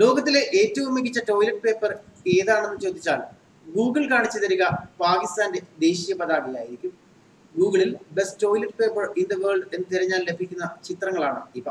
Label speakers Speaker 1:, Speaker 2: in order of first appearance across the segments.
Speaker 1: ലോകത്തിലെ ഏറ്റവും മികച്ച ടോയ്ലറ്റ് പേപ്പർ ഏതാണെന്ന് ചോദിച്ചാൽ ഗൂഗിൾ കാണിച്ചു തരിക പാകിസ്ഥാന്റെ ദേശീയ പതാകയായിരിക്കും. ഗൂഗിളിൽ best toilet paper in the world എന്ന് തിരഞ്ഞാൽ ലഭിക്കുന്ന ചിത്രങ്ങളാണ് ഇവ.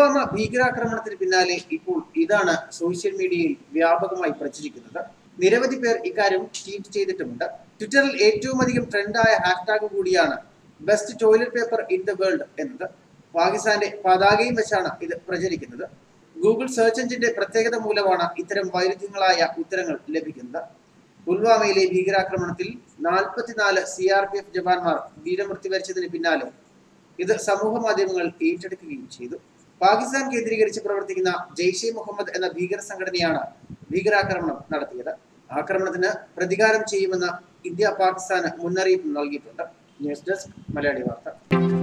Speaker 1: പുൽവാമ ഭീകരാക്രമണത്തിന് പിന്നാലെ ഇപ്പോൾ ഇതാണ് സോഷ്യൽ മീഡിയയിൽ വ്യാപകമായി പ്രചരിക്കുന്നത്. നിരവധി പേർ ഇക്കാര്യം ട്വീറ്റ് ചെയ്തിട്ടുമുണ്ട്. ട്വിറ്ററിൽ ഏറ്റവും അധികം ട്രെൻഡായ ഹാഷ്ടാഗ് കൂടിയാണ് best toilet paper in the world എന്നത്. പാകിസ്ഥാന്റെ പതാകയും വെച്ചാണ് ഇത് പ്രചരിക്കുന്നത്. ഗൂഗിൾ സെർച്ച് എഞ്ചിന്റെ പ്രത്യേകത മൂലമാണ് ഇത്തരം വൈരുദ്ധ്യങ്ങളായ ഉത്തരങ്ങൾ ലഭിക്കുന്നത്. പുൽവാമയിലെ ഭീകരാക്രമണത്തിൽ നാൽപ്പത്തിനാല് സി ആർ പി എഫ് ജവാന്മാർ വീരമൃത്യു വരിച്ചതിന് പിന്നാലെ ഇത് സമൂഹ മാധ്യമങ്ങൾ ഏറ്റെടുക്കുകയും ചെയ്തു. പാകിസ്ഥാൻ കേന്ദ്രീകരിച്ച് പ്രവർത്തിക്കുന്ന ജെയ്ഷെ മുഹമ്മദ് എന്ന ഭീകര സംഘടനയാണ് ഭീകരാക്രമണം നടത്തിയത്. ആക്രമണത്തിന് പ്രതികാരം ചെയ്യുമെന്ന് ഇന്ത്യ പാകിസ്ഥാന് മുന്നറിയിപ്പ് നൽകിയിട്ടുണ്ട്. ന്യൂസ് ഡെസ്ക് മലയാളി വാർത്ത.